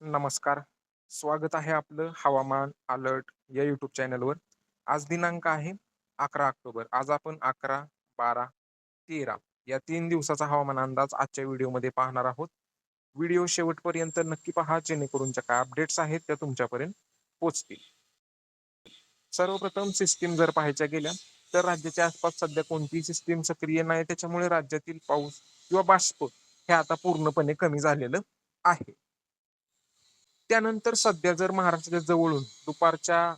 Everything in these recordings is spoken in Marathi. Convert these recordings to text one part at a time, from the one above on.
नमस्कार. स्वागत आहे आपलं हवामान अलर्ट या यूट्यूब चॅनलवर. आज दिनांक आहे अकरा ऑक्टोबर. आज आपण अकरा बारा तेरा या तीन दिवसाचा हवामान अंदाज आजच्या व्हिडिओमध्ये पाहणार आहोत. व्हिडिओ शेवटपर्यंत नक्की पहा जेणेकरूनच्या काय अपडेट्स आहेत त्या तुमच्यापर्यंत पोचतील. सर्वप्रथम सिस्टीम जर पाहायच्या गेल्या तर राज्याच्या आसपास सध्या कोणतीही सिस्टीम सक्रिय नाही. त्याच्यामुळे राज्यातील पाऊस किंवा बाष्प हे आता पूर्णपणे कमी झालेलं आहे. त्यानंतर सध्या जर महाराष्ट्राच्या जवळून दुपारच्या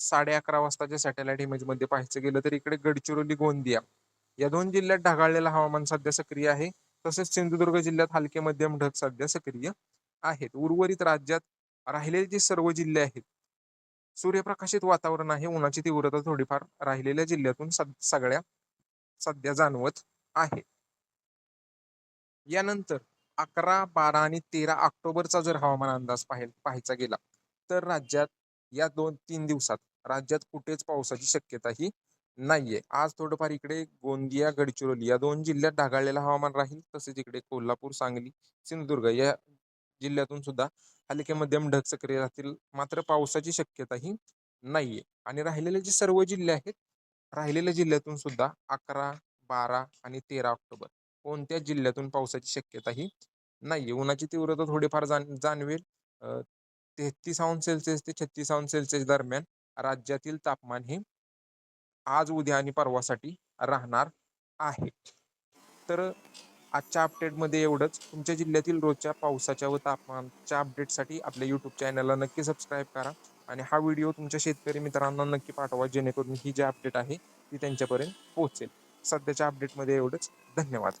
साडे अकरा वाजताच्या सॅटेलाइट इमेजमध्ये पाहायचं गेलं तर इकडे गडचिरोली गोंदिया या दोन जिल्ह्यात ढगाळलेलं हवामान सध्या सक्रिय आहे. तसेच सिंधुदुर्ग जिल्ह्यात हलके मध्यम ढग सध्या सक्रिय आहेत. उर्वरित राज्यात राहिलेले जे सर्व जिल्हे आहेत सूर्यप्रकाशित वातावरण आहे उन्हाची तीव्रता थोडीफार राहिलेल्या जिल्ह्यातून सगळ्या सध्या जाणवत आहे. यानंतर अकरा बारा आणि तेरा ऑक्टोबरचा जर हवामान अंदाज पाहाय पाहायचा गेला तर राज्यात या दोन तीन दिवसात राज्यात कुठेच पावसाची शक्यता ही नाहीये. आज थोडंफार इकडे गोंदिया गडचिरोली या दोन जिल्ह्यात ढगाळलेलं हवामान राहील तसेच इकडे कोल्हापूर सांगली सिंधुदुर्ग या जिल्ह्यातून सुद्धा हलके मध्यम ढग सक्रिय राहतील. मात्र पावसाची शक्यता ही नाहीये. आणि राहिलेले जे सर्व जिल्हे आहेत राहिलेल्या जिल्ह्यातून सुद्धा अकरा बारा आणि तेरा ऑक्टोबर कोणत्या जिल्ह्यातून पावसाची शक्यता ही नाही उन्हाची तीव्रता थोडीफार जाण जाणवेल. तेहतीस अंश सेल्सिअस ते छत्तीस अंश सेल्सिअस दरम्यान राज्यातील तापमान हे आज उद्या आणि परवासाठी राहणार आहे. तर आजच्या अपडेटमध्ये एवढंच. तुमच्या जिल्ह्यातील रोजच्या पावसाच्या व तापमानच्या अपडेटसाठी आपल्या यूट्यूब चॅनलला नक्की सबस्क्राईब करा आणि हा व्हिडिओ तुमच्या शेतकरी मित्रांना नक्की पाठवा जेणेकरून ही जी अपडेट आहे ती त्यांच्यापर्यंत पोहोचेल. सध्याच्या अपडेटमध्ये एवढंच. धन्यवाद.